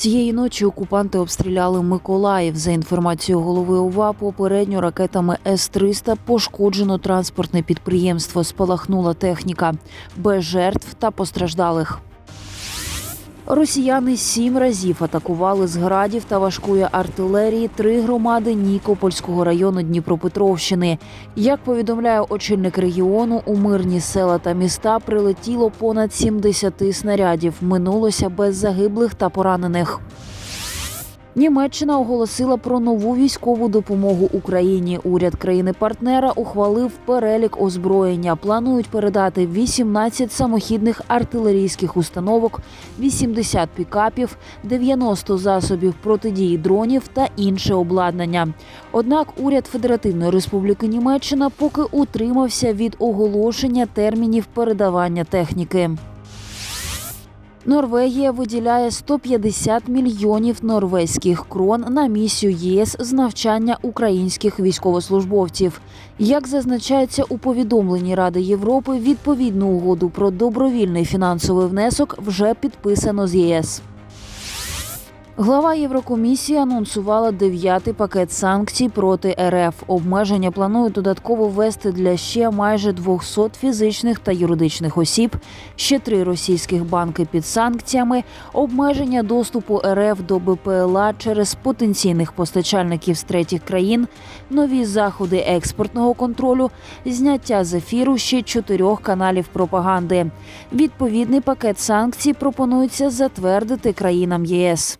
Цієї ночі окупанти обстріляли Миколаїв. За інформацією голови ОВА, попередньо ракетами С-300 пошкоджено транспортне підприємство. Спалахнула техніка без жертв та постраждалих. Росіяни сім разів атакували з градів та важкої артилерії три громади Нікопольського району Дніпропетровщини. Як повідомляє очільник регіону, у мирні села та міста прилетіло понад 70 снарядів. Минулося без загиблих та поранених. Німеччина оголосила про нову військову допомогу Україні. Уряд країни-партнера ухвалив перелік озброєння. Планують передати 18 самохідних артилерійських установок, 80 пікапів, 90 засобів протидії дронів та інше обладнання. Однак уряд Федеративної Республіки Німеччина поки утримався від оголошення термінів передавання техніки. Норвегія виділяє 150 мільйонів норвезьких крон на місію ЄС з навчання українських військовослужбовців. Як зазначається у повідомленні Ради Європи, відповідну угоду про добровільний фінансовий внесок вже підписано з ЄС. Глава Єврокомісії анонсувала дев'ятий пакет санкцій проти РФ. Обмеження планують додатково ввести для ще майже 200 фізичних та юридичних осіб, ще три російських банки під санкціями, обмеження доступу РФ до БПЛА через потенційних постачальників з третіх країн, нові заходи експортного контролю, зняття з ефіру ще чотирьох каналів пропаганди. Відповідний пакет санкцій пропонується затвердити країнам ЄС.